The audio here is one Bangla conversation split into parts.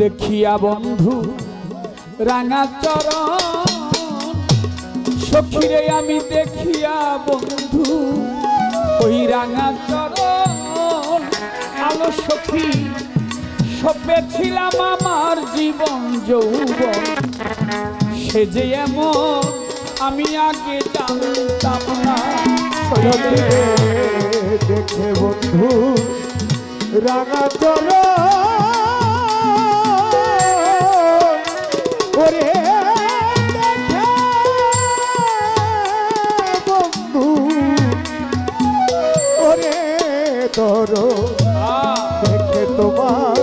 দেখিয়া বন্ধু, রাঙা চরণ, সখীরে আমি দেখিয়া বন্ধু, ওই রাঙা চরণ, আলো সখী সপেছিলাম আমার জীবন যৌবন। সে যে এমন, আমি আগে জানতাম না। দেখে বন্ধু, রাঙা চল আহ, দেখে তোমার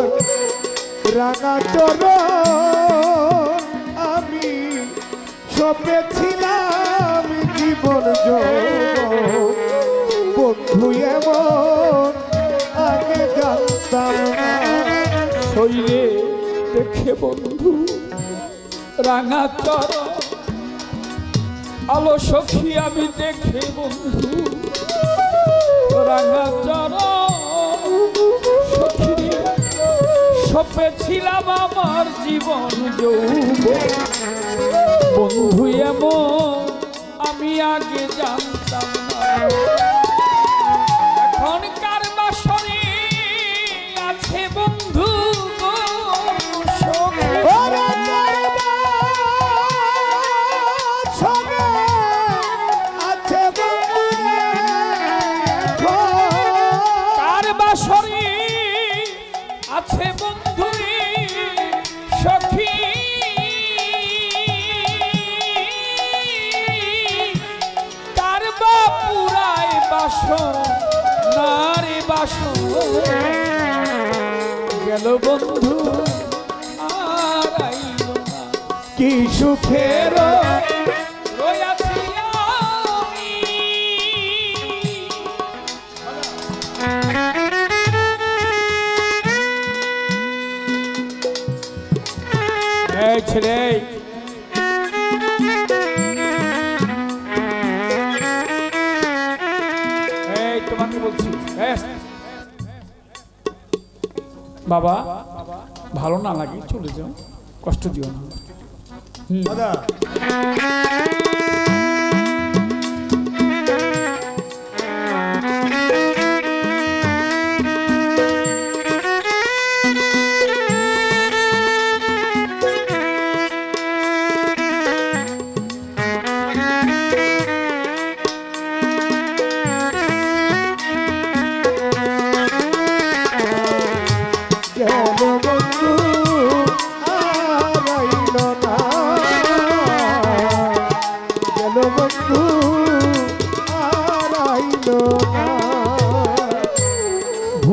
রাঙা চল আমি সপেছিলাম জীবন বন্ধু এমন আগে জানতাম শৈলে দেখে বন্ধু রাঙা চর আলো সখী আমি দেখে বন্ধু। রাঙা চর সখী সপেছিলাম আমার জীবন বন্ধু এমন আমি আগে জানতাম না। বাস গেল বন্ধু আর কি সুখের ছেলে তোমাকে বলছি। বাবা ভালো না লাগে চলে যাও কষ্ট দিও না। দাদা।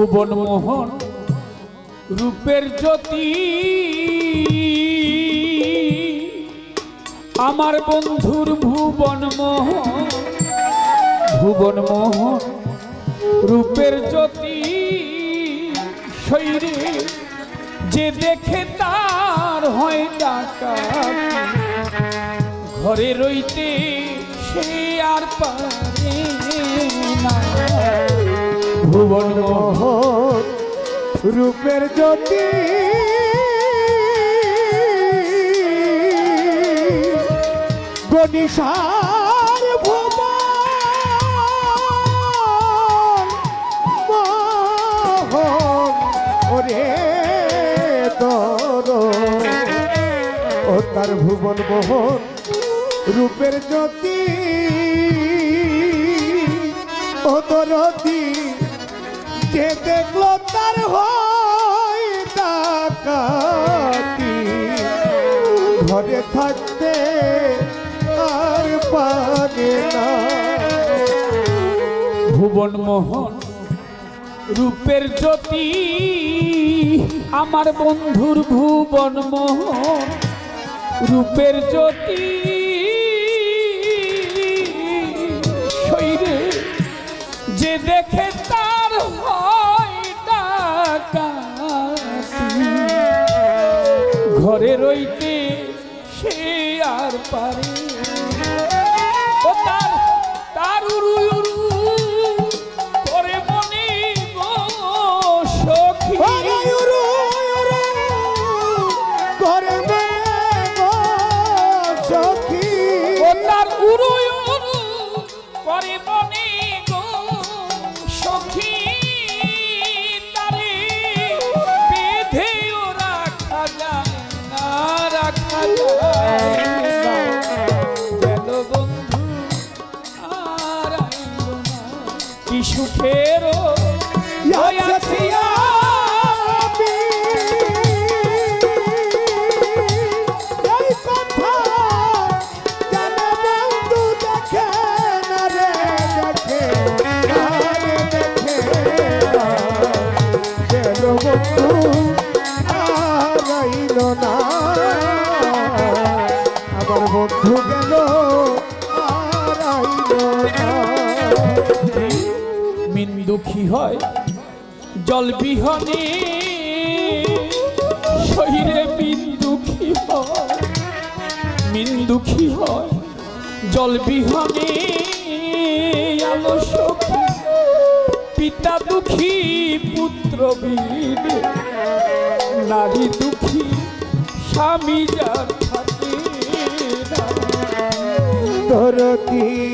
ভুবন মোহন, রূপের জ্যোতি। আমার বন্ধুর ভুবন মোহন ভুবন মোহন, রূপের জ্যোতি। শৈরে যে দেখে তার হয় ডাকা ঘরে রইতে সে আর পারে না। ভুবন রূপের জ্যোতি গণিসার মোহন ওরে দর ও তার ভুবন মোহন রূপের জ্যোতি অদরতি যে দেখল তার হয় ডাকাতি। ঘরে থাকতে আর পারে না। ভুবন মোহন, রূপের জ্যোতি, আমার বন্ধুর ভুবন মোহন, রূপের জ্যোতি। যে দেখে পারে। ও তার তার উরু উরু করে মনে সখী উরু করে সখী ও তার উরু উরু করে মনে সখী তারে বেঁধেও রাখা যায় না রাখা যায়। হয়? জল বিহনে শরীরে মিন দুঃখী হয়। মিন দুঃখী হয়। জল বিহনে আলো সখী পিতা দুঃখী, পুত্র বীর নারী দুঃখী, স্বামী যার থাকে ধরতি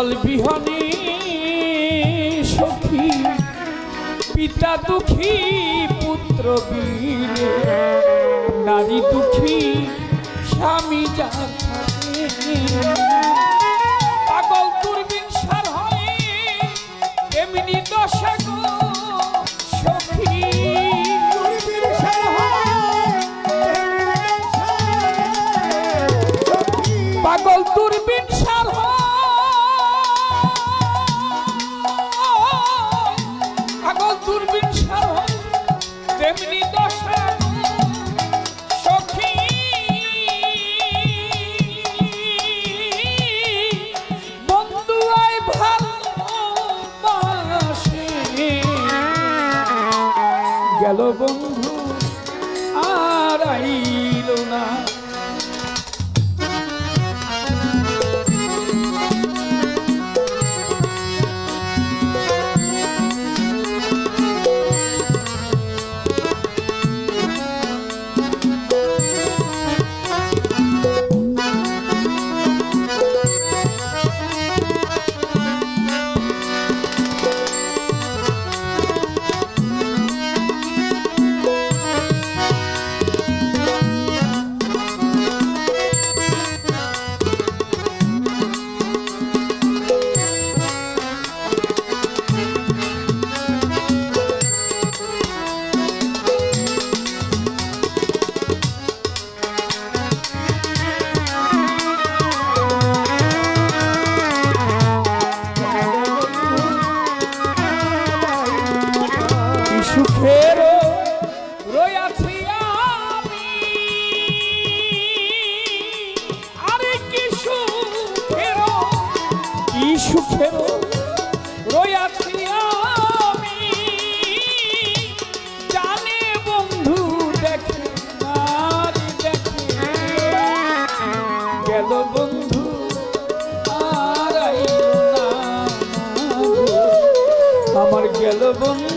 জল বিহনে সখী পিতা দুঃখী পুত্র বীর নারী দুঃখী স্বামী থাকে পাগল দূরবীন সার হয় এমনি দশা সখী। পাগল দূরবীন গেল বন্ধু। বন্ধু